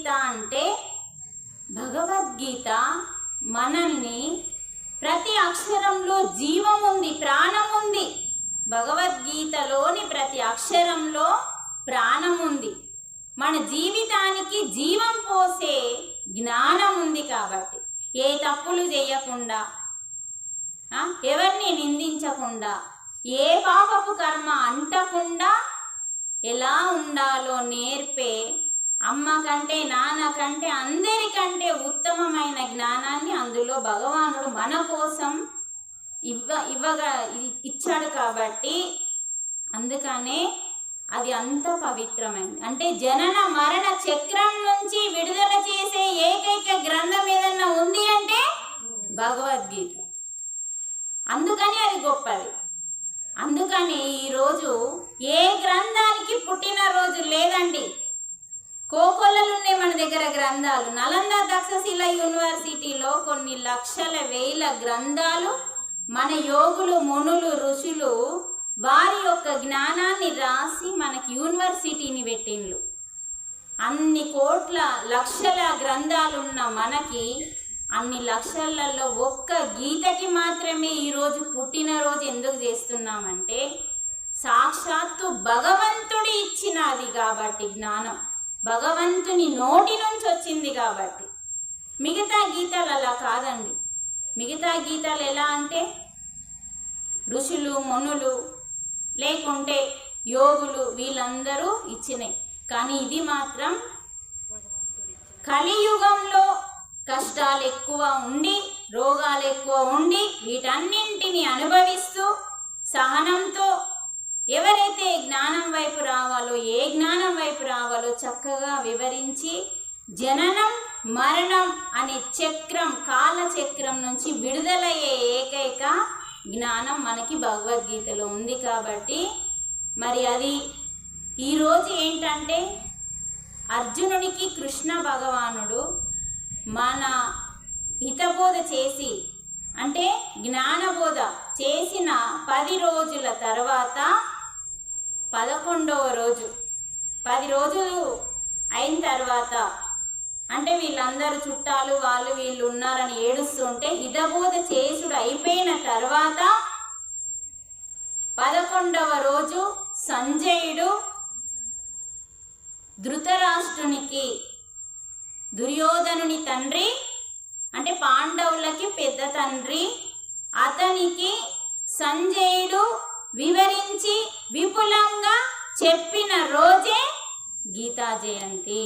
భగవద్గీత అంటే భగవద్గీత మనల్ని ప్రతి అక్షరంలో జీవం ఉంది ప్రాణం ఉంది భగవద్గీతలోని ప్రతి అక్షరంలో ప్రాణం ఉంది మన జీవితానికి జీవం పోసే జ్ఞానం ఉంది కాబట్టి. ఏ తప్పులు చేయకుండా ఎవరిని నిందించకుండా ఏ పాపపు కర్మ అంటకుండా ఎలా ఉండాలో నేర్పే అమ్మ కంటే నాన్న కంటే అందరికంటే ఉత్తమమైన జ్ఞానాన్ని అందులో భగవానుడు మన కోసం ఇవ్వ ఇవ్వగా ఇచ్చాడు కాబట్టి అందుకనే అది అంత పవిత్రమైంది. అంటే జనన మరణ చక్రం నుంచి విడుదల చేసే ఏకైక గ్రంథం ఏదన్నా ఉంది అంటే భగవద్గీత. అందుకని అది గొప్పది. అందుకని ఈరోజు ఏ గ్రంథానికి పుట్టినరోజు లేదండి. కోకొల్లలు మన దగ్గర గ్రంథాలు. నలంద తక్షశిల యూనివర్సిటీలో కొన్ని లక్షల వేల గ్రంథాలు మన యోగులు మునులు ఋషులు వారి యొక్క జ్ఞానాన్ని రాసి మనకి యూనివర్సిటీని పెట్టిండ్లు. అన్ని కోట్ల లక్షల గ్రంథాలున్న మనకి అన్ని లక్షలలో ఒక్క గీతకి మాత్రమే ఈరోజు పుట్టినరోజు ఎందుకు చేస్తున్నామంటే సాక్షాత్తు భగవంతుడి ఇచ్చినది కాబట్టి జ్ఞానం. భగవంతుని నోటి నుంచి వచ్చింది కాబట్టి. మిగతా గీతాలు అలా కాదండి. మిగతా గీతాలు ఎలా అంటే ఋషులు మునులు లేకుంటే యోగులు వీళ్ళందరూ ఇచ్చినాయి. కానీ ఇది మాత్రం కలియుగంలో కష్టాలు ఎక్కువ ఉండి రోగాలు ఎక్కువ ఉండి వీటన్నింటిని అనుభవిస్తూ సహనంతో ఎవరైతే జ్ఞానం వైపు రావాలో ఏ జ్ఞానం వైపు రావాలో చక్కగా వివరించి జననం మరణం అనే చక్రం కాల చక్రం నుంచి విడుదలయ్యే ఏకైక జ్ఞానం మనకి భగవద్గీతలో ఉంది కాబట్టి మరి అది ఈరోజు ఏంటంటే అర్జునుడికి కృష్ణ భగవానుడు మన హితబోధ చేసి అంటే జ్ఞానబోధ చేసిన పది రోజుల తర్వాత పదకొండవ రోజు. పది రోజులు అయిన తర్వాత అంటే వీళ్ళందరూ చుట్టాలు వాళ్ళు వీళ్ళు ఉన్నారని ఏడుస్తుంటే హితబోధ చేసుడు అయిపోయిన తర్వాత పదకొండవ రోజు సంజయుడు ధృతరాష్ట్రునికి దుర్యోధనుని తండ్రి అంటే పాండవులకి పెద్ద తండ్రి అతనికి సంజయుడు వివరించి విపులంగా చెప్పిన రోజే గీతా జయంతి.